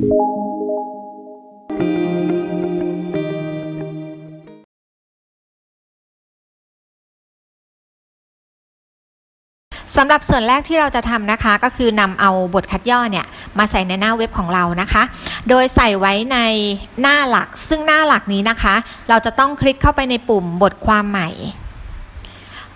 สำหรับส่วนแรกที่เราจะทำนะคะก็คือนำเอาบทคัดย่อเนี่ยมาใส่ในหน้าเว็บของเรานะคะ โดยใส่ไว้ในหน้าหลัก ซึ่งหน้าหลักนี้นะคะ เราจะต้องคลิกเข้าไปในปุ่มบทความใหม่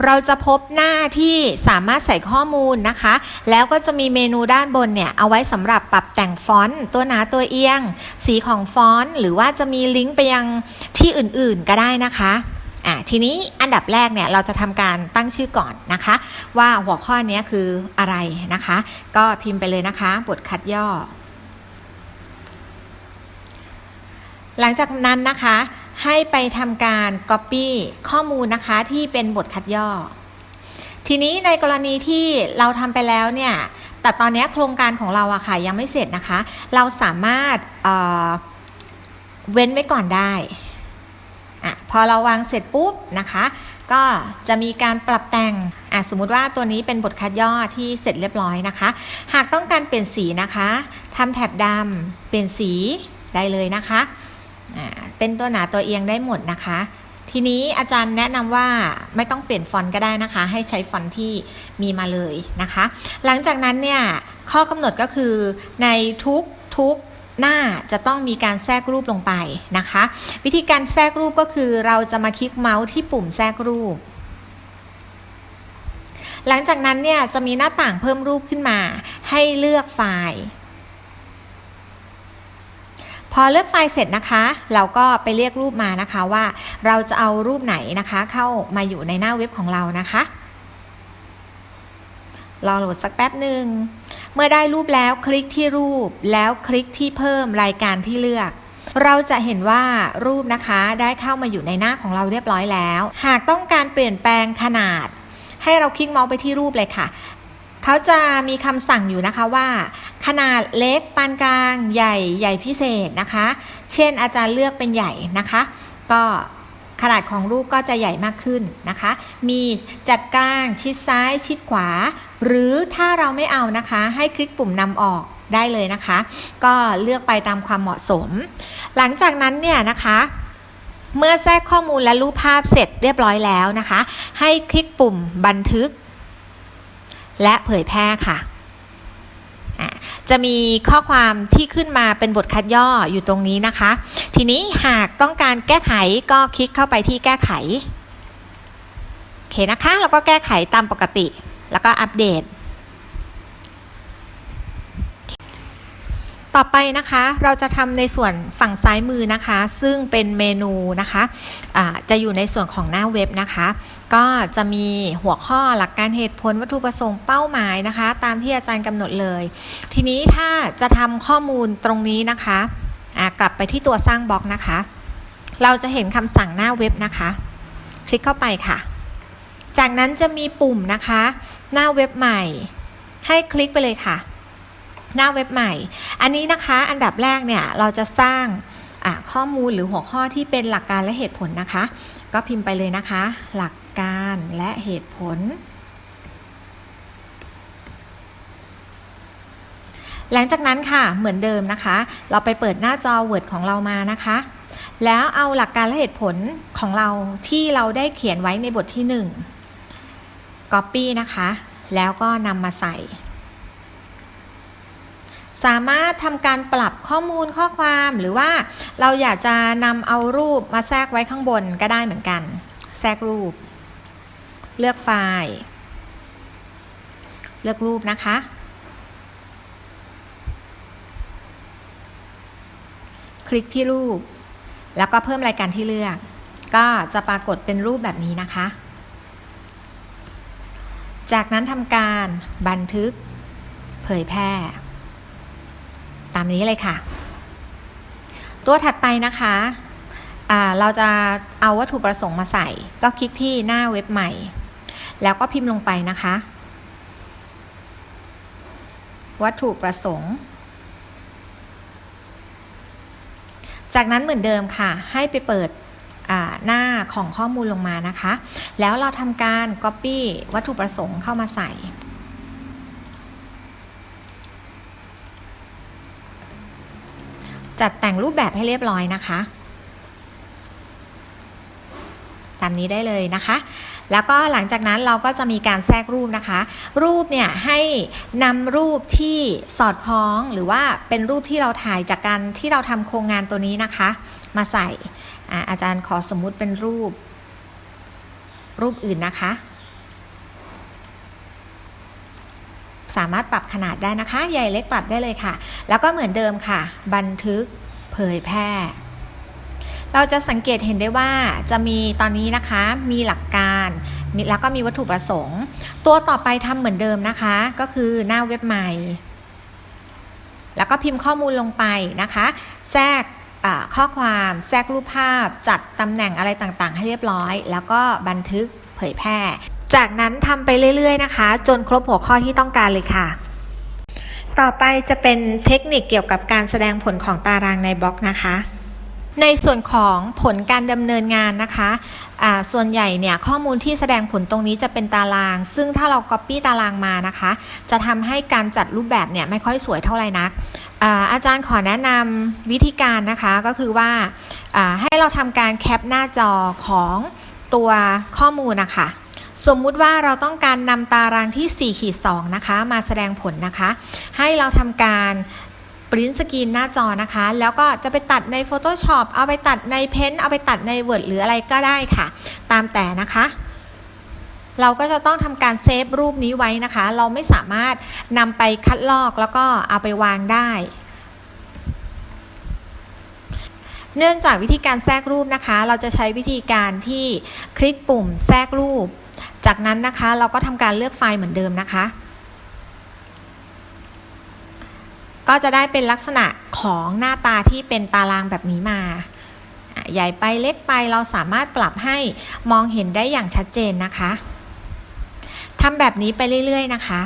เราจะพบหน้าที่สามารถใส่ข้อมูลนะคะ แล้วก็จะมีเมนูด้านบนเนี่ยเอาไว้สำหรับปรับแต่งฟอนต์ตัวหนาตัวเอียง สีของฟอนต์หรือว่าจะมีลิงก์ไปยังที่อื่นๆก็ได้นะคะอะทีนี้อันดับแรกเนี่ยเราจะทำการตั้งชื่อก่อนนะคะ ว่าหัวข้อนี้คืออะไรนะคะ ก็พิมพ์ไปเลยนะคะ บทคัดย่อ หลังจากนั้นนะคะ ให้ไปทำการ Copy ข้อมูลนะคะที่เป็นบทคัดย่อ ทีนี้ในกรณีที่เราทำไปแล้วเนี่ย แต่ตอนนี้โครงการของเราอะค่ะยังไม่เสร็จนะคะ เราสามารถเเว้นไว้ก่อนได้อะพอเราวางเสร็จปุ๊บนะคะ ก็จะมีการปรับแต่งอะสมมุติว่าตัวนี้เป็นบทคัดย่อที่เสร็จเรียบร้อยนะคะ หากต้องการเปลี่ยนสีนะคะทำแถบดำเปลี่ยนสีได้เลยนะคะ เป็นตัวหนาตัวเอียงได้หมดนะคะ ทีนี้อาจารย์แนะนำว่าไม่ต้องเปลี่ยนฟอนต์ก็ได้นะคะ ให้ใช้ฟอนต์ที่มีมาเลยนะคะ หลังจากนั้นเนี่ยข้อกำหนดก็คือในทุกทุกหน้าจะต้องมีการแทรกรูปลงไปนะคะ วิธีการแทรกรูปก็คือเราจะมาคลิกเมาส์ที่ปุ่มแทรกรูป หลังจากนั้นเนี่ยจะมีหน้าต่างเพิ่มรูปขึ้นมา ให้เลือกไฟล์ พอเลือกไฟล์เสร็จนะคะ เราก็ไปเรียกรูปมานะคะว่า เราจะเอารูปไหนนะคะ เข้ามาอยู่ในหน้าเว็บของเรานะคะรอโหลดสักแป๊บหนึ่ง เมื่อได้รูปแล้วคลิกที่รูปแล้วคลิกที่เพิ่มรายการที่เลือก เราจะเห็นว่ารูปนะคะได้เข้ามาอยู่ในหน้าของเราเรียบร้อยแล้ว หากต้องการเปลี่ยนแปลงขนาด ให้เราคลิกเมาส์ไปที่รูปเลยค่ะ เขาจะมีคำสั่งอยู่นะคะว่า ขนาดเล็กปานกลางใหญ่ใหญ่พิเศษนะคะ เช่นอาจารย์เลือกเป็นใหญ่นะคะ ก็ขนาดของรูปก็จะใหญ่มากขึ้นนะคะ มีจัดกลางชิดซ้ายชิดขวา หรือถ้าเราไม่เอานะคะ ให้คลิกปุ่มนำออกได้เลยนะคะ ก็เลือกไปตามความเหมาะสม หลังจากนั้นเนี่ยนะคะเมื่อแทรกข้อมูลและรูปภาพเสร็จเรียบร้อยแล้วนะคะ ให้คลิกปุ่มบันทึก และเผยแพร่ค่ะ จะมีข้อความที่ขึ้นมาเป็นบทคัดย่ออยู่ตรงนี้นะคะ ทีนี้หากต้องการแก้ไขก็คลิกเข้าไปที่แก้ไข โอเคนะคะ แล้วก็แก้ไขตามปกติ แล้วก็อัปเดต ต่อไปนะคะเราจะทำในส่วนฝั่งซ้ายมือนะคะ ซึ่งเป็นเมนูนะคะะจะอยู่ในส่วนของหน้าเว็บนะคะ ก็จะมีหัวข้อหลักการเหตุผลวัตถุประสงค์เป้าหมายนะคะ ตามที่อาจารย์กำหนดเลย ทีนี้ถ้าจะทำข้อมูลตรงนี้นะคะะกลับไปที่ตัวสร้างบล็อกนะคะ เราจะเห็นคำสั่งหน้าเว็บนะคะ คลิกเข้าไปค่ะ จากนั้นจะมีปุ่มนะคะ หน้าเว็บใหม่ ให้คลิกไปเลยค่ะ หน้าเว็บใหม่ อันนี้นะคะอันดับแรกเนี่ยเราจะสร้างข้อมูลหรือหัวข้อที่เป็นหลักการและเหตุผลนะคะ ก็พิมพ์ไปเลยนะคะ หลักการและเหตุผล หลังจากนั้นค่ะเหมือนเดิมนะคะ เราไปเปิดหน้าจอ Word ของเรามานะคะ แล้วเอาหลักการและเหตุผลของเราที่เราได้เขียนไว้ในบทที่ 1 Copy นะคะ แล้วก็นำมาใส่ สามารถทำการปรับข้อมูลข้อความหรือว่าเราอยากจะนำเอารูปมาแทรกไว้ข้างบนก็ได้เหมือนกัน แทรกรูป เลือกไฟล์ เลือกรูปนะคะ คลิกที่รูป แล้วก็เพิ่มรายการที่เลือก ก็จะปรากฏเป็นรูปแบบนี้นะคะ จากนั้นทำการบันทึกเผยแพร่ ตามนี้เลยค่ะ ตัวถัดไปนะคะเราจะเอาวัตถุประสงค์มาใส่ ก็คลิกที่หน้าเว็บใหม่ แล้วก็พิมพ์ลงไปนะคะ วัตถุประสงค์ จากนั้นเหมือนเดิมค่ะ ให้ไปเปิดหน้าของข้อมูลลงมานะคะ แล้วเราทำการ Copy วัตถุประสงค์เข้ามาใส่ จัดแต่งรูปแบบให้เรียบร้อยนะคะ ตามนี้ได้เลยนะคะ แล้วก็หลังจากนั้นเราก็จะมีการแทรกรูปนะคะ รูปเนี่ยให้นำรูปที่สอดคล้องหรือว่าเป็นรูปที่เราถ่ายจากการที่เราทำโครงงานตัวนี้นะคะ มาใส่อาอาจารย์ขอสมมุติเป็นรูป รูปอื่นนะคะ สามารถปรับขนาดได้นะคะ ใหญ่เล็กปรับได้เลยค่ะ แล้วก็เหมือนเดิมค่ะ บันทึกเผยแพร่เราจะสังเกตเห็นได้ว่าจะมีตอนนี้นะคะมีหลักการแล้วก็มีวัตถุประสงค์ ตัวต่อไปทำเหมือนเดิมนะคะ ก็คือหน้าเว็บใหม่ แล้วก็พิมพ์ข้อมูลลงไปนะคะ แทรกข้อความแทรกรูปภาพจัดตำแหน่งอะไรต่างๆ ให้เรียบร้อย แล้วก็บันทึกเผยแพร่ จากนั้นทำไปเรื่อยๆนะคะ จนครบหัวข้อที่ต้องการเลยค่ะ ต่อไปจะเป็นเทคนิคเกี่ยวกับการแสดงผลของตารางในบล็อกนะคะ ในส่วนของผลการดำเนินงานนะคะอ่าส่วนใหญ่เนี่ยข้อมูลที่แสดงผลตรงนี้จะเป็นตาราง ซึ่งถ้าเรา Copy ตารางมานะคะ จะทำให้การจัดรูปแบบเนี่ยไม่ค่อยสวยเท่าไหร่นักอาอาจารย์ขอแนะนำวิธีการนะคะก็คือว่าอ่าให้เราทำการแคปหน้าจอของตัวข้อมูลนะคะ สมมุติว่าเราต้องการนำตารางที่4ขีด2นะคะ มาแสดงผลนะคะ ให้เราทำการปริ้นสกรีนหน้าจอนะคะ แล้วก็จะไปตัดใน Photoshop เอาไปตัดใน Paint เอาไปตัดใน Word หรืออะไรก็ได้ค่ะ ตามแต่นะคะ เราก็จะต้องทำการเซฟรูปนี้ไว้นะคะ เราไม่สามารถนำไปคัดลอกแล้วก็เอาไปวางได้เนื่องจากวิธีการแทรกรูปนะคะ เราจะใช้วิธีการที่คลิกปุ่มแทรกรูป จากนั้นนะคะเราก็ทำการเลือกไฟล์เหมือนเดิมนะคะ ก็จะได้เป็นลักษณะของหน้าตาที่เป็นตารางแบบนี้มา ใหญ่ไปเล็กไปเราสามารถปรับให้มองเห็นได้อย่างชัดเจนนะคะทำแบบนี้ไปเรื่อย ๆ นะคะ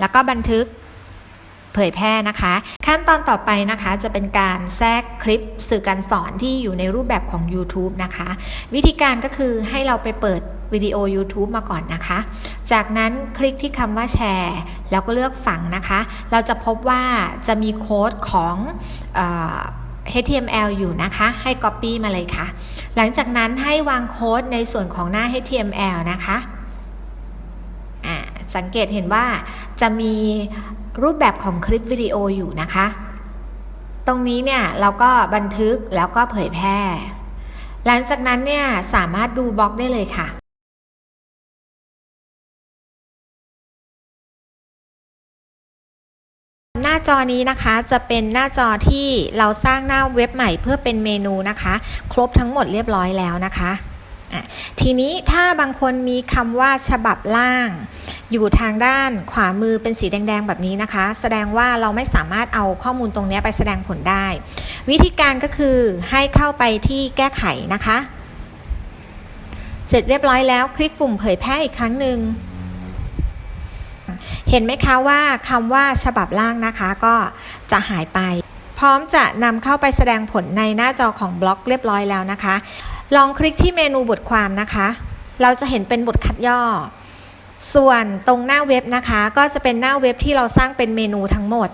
แล้วก็บันทึก เผยแพร่นะคะ ขั้นตอนต่อไปนะคะจะเป็นการแทรกคลิปสื่อการสอนที่อยู่ในรูปแบบของ YouTube นะคะ วิธีการก็คือให้เราไปเปิดวิดีโอ YouTube มาก่อนนะคะ จากนั้นคลิกที่คำว่าแชร์ แล้วก็เลือกฝังนะคะ เราจะพบว่าจะมีโค้ดของเออ HTML อยู่นะคะ ให้ Copy มาเลยค่ะ หลังจากนั้นให้วางโค้ดในส่วนของหน้า HTML นะคะอ่าสังเกตเห็นว่าจะมี รูปแบบของคลิปวิดีโออยู่นะคะ ตรงนี้เนี่ยเราก็บันทึกแล้วก็เผยแพร่ หลังจากนั้นเนี่ยสามารถดูบล็อกได้เลยค่ะหน้าจอนี้นะคะจะเป็นหน้าจอที่เราสร้างหน้าเว็บใหม่เพื่อเป็นเมนูนะคะ ครบทั้งหมดเรียบร้อยแล้วนะคะ ทีนี้ถ้าบางคนมีคำว่าฉบับล่าง อยู่ทางด้านขวามือเป็นสีแดง ๆ แบบนี้นะคะ แสดงว่าเราไม่สามารถเอาข้อมูลตรงนี้ไปแสดงผลได้ วิธีการก็คือให้เข้าไปที่แก้ไขนะคะ เสร็จเรียบร้อยแล้วคลิกปุ่มเผยแพร่อีกครั้งหนึ่งเห็นไหมคะว่าคำว่าฉบับล่างนะคะก็จะหายไป พร้อมจะนำเข้าไปแสดงผลในหน้าจอของบล็อกเรียบร้อยแล้วนะคะ ลองคลิกที่เมนูบทความนะคะ เราจะเห็นเป็นบทคัดย่อ ส่วนตรงหน้าเว็บนะคะ ก็จะเป็นหน้าเว็บที่เราสร้างเป็นเมนูทั้งหมด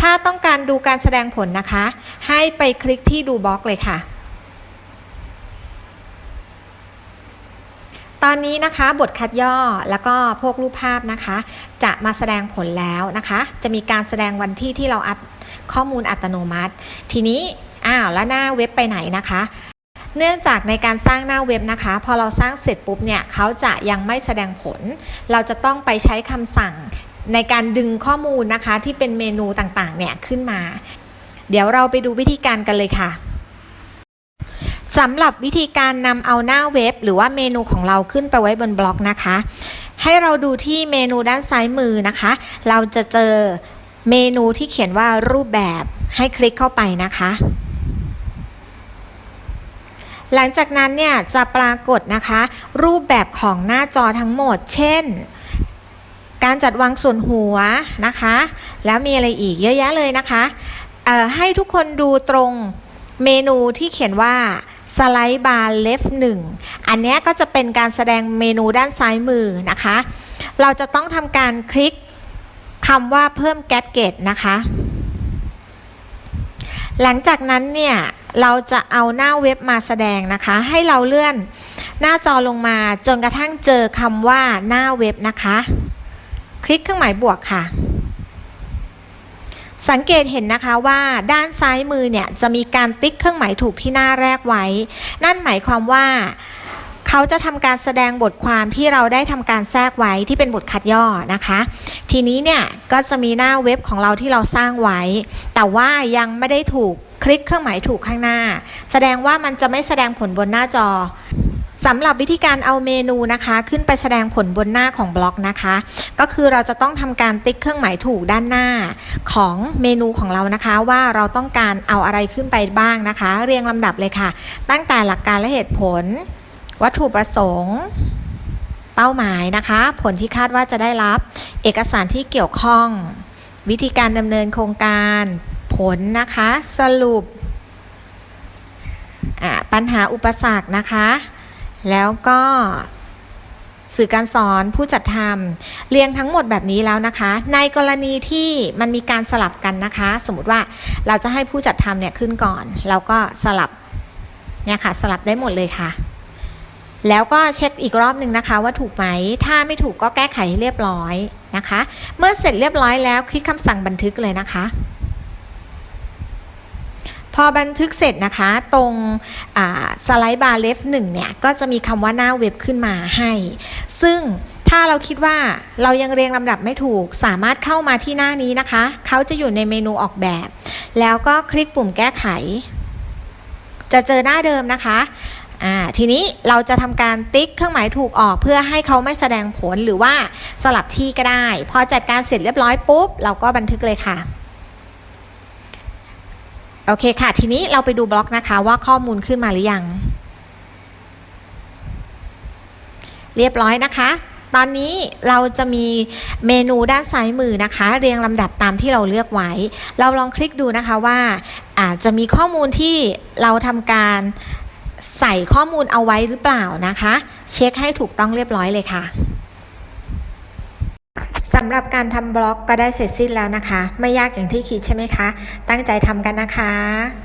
ถ้าต้องการดูการแสดงผลนะคะ ให้ไปคลิกที่ดูบล็อกเลยค่ะ ตอนนี้นะคะบทคัดย่อแล้วก็พวกรูปภาพนะคะ จะมาแสดงผลแล้วนะคะ จะมีการแสดงวันที่ที่เราอัพข้อมูลอัตโนมัติ ทีนี้ อ้าวแล้วหน้าเว็บไปไหนนะคะ เนื่องจากในการสร้างหน้าเว็บนะคะ พอเราสร้างเสร็จปุ๊บเนี่ยเขาจะยังไม่แสดงผล เราจะต้องไปใช้คำสั่งในการดึงข้อมูลนะคะที่เป็นเมนูต่างๆเนี่ยขึ้นมา เดี๋ยวเราไปดูวิธีการกันเลยค่ะสำหรับวิธีการนำเอาหน้าเว็บ หรือว่าเมนูของเราขึ้นไปไว้บนบล็อกนะคะ ให้เราดูที่เมนูด้านซ้ายมือนะคะ เราจะเจอเมนูที่เขียนว่ารูปแบบให้คลิกเข้าไปนะคะ หลังจากนั้นเนี่ยจะปรากฏนะคะ รูปแบบของหน้าจอทั้งหมด เช่น การจัดวางส่วนหัวนะคะ แล้วมีอะไรอีกเยอะแยะเลยนะคะให้ทุกคนดูตรงเมนูที่เขียนว่าสไลด์บาร์เลฟหนึ่งอันนี้ก็จะเป็นการแสดงเมนูด้านซ้ายมือนะคะ เราจะต้องทำการคลิกคำว่าเพิ่มแกดเกตนะคะ หลังจากนั้นเนี่ย เราจะเอาหน้าเว็บมาแสดงนะคะ ให้เราเลื่อนหน้าจอลงมาจนกระทั่งเจอคำว่าหน้าเว็บนะคะ คลิกเครื่องหมายบวกค่ะ สังเกตเห็นนะคะว่าด้านซ้ายมือเนี่ยจะมีการติ๊กเครื่องหมายถูกที่หน้าแรกไว้ นั่นหมายความว่าเขาจะทำการแสดงบทความที่เราได้ทำการแทรกไว้ที่เป็นบทคัดย่อนะคะ ทีนี้เนี่ยก็จะมีหน้าเว็บของเราที่เราสร้างไว้ แต่ว่ายังไม่ได้ถูก คลิกเครื่องหมายถูกข้างหน้า แสดงว่ามันจะไม่แสดงผลบนหน้าจอสำหรับวิธีการเอาเมนูนะคะ ขึ้นไปแสดงผลบนหน้าของบล็อกนะคะ ก็คือเราจะต้องทำการติ๊กเครื่องหมายถูกด้านหน้าของเมนูของเรานะคะว่าเราต้องการเอาอะไรขึ้นไปบ้างนะคะ เรียงลำดับเลยค่ะ ตั้งแต่หลักการและเหตุผล วัตถุประสงค์ เป้าหมายนะคะ ผลที่คาดว่าจะได้รับ เอกสารที่เกี่ยวข้อง วิธีการดำเนินโครงการ ผลนะคะสรุปปัญหาอุปสรรคนะคะ แล้วก็สื่อการสอนผู้จัดทำเรียงทั้งหมดแบบนี้แล้วนะคะ ในกรณีที่มันมีการสลับกันนะคะ สมมติว่าเราจะให้ผู้จัดทำเนี่ยขึ้นก่อนเราก็สลับเนี่ยค่ะสลับได้หมดเลยค่ะ แล้วก็เช็คอีกรอบหนึ่งนะคะ ว่าถูกไหมถ้าไม่ถูกก็แก้ไขให้เรียบร้อยนะคะ เมื่อเสร็จเรียบร้อยแล้วคลิกคำสั่งบันทึกเลยนะคะ พอบันทึกเสร็จนะคะตรงสไลด์บาร์เลฟหนึ่งเนี่ย ก็จะมีคำว่าหน้าเว็บขึ้นมาให้ ซึ่งถ้าเราคิดว่าเรายังเรียงลำดับไม่ถูก สามารถเข้ามาที่หน้านี้นะคะ เขาจะอยู่ในเมนูออกแบบ แล้วก็คลิกปุ่มแก้ไข จะเจอหน้าเดิมนะคะทีนี้เราจะทำการติ๊กเครื่องหมายถูกออกเพื่อให้เขาไม่แสดงผลหรือว่าสลับที่ก็ได้ พอจัดการเสร็จเรียบร้อยปุ๊บ เราก็บันทึกเลยค่ะ โอเคค่ะ ทีนี้เราไปดูบล็อกนะคะว่าข้อมูลขึ้นมาหรือยัง เรียบร้อยนะคะ ตอนนี้เราจะมีเมนูด้านซ้ายมือนะคะ เรียงลำดับตามที่เราเลือกไว้ เราลองคลิกดูนะคะว่าอาจจะมีข้อมูลที่เราทำการใส่ข้อมูลเอาไว้หรือเปล่านะคะ เช็คให้ถูกต้องเรียบร้อยเลยค่ะ สำหรับการทำบล็อกก็ได้เสร็จสิ้นแล้วนะคะ ไม่ยากอย่างที่คิดใช่ไหมคะ ตั้งใจทำกันนะคะ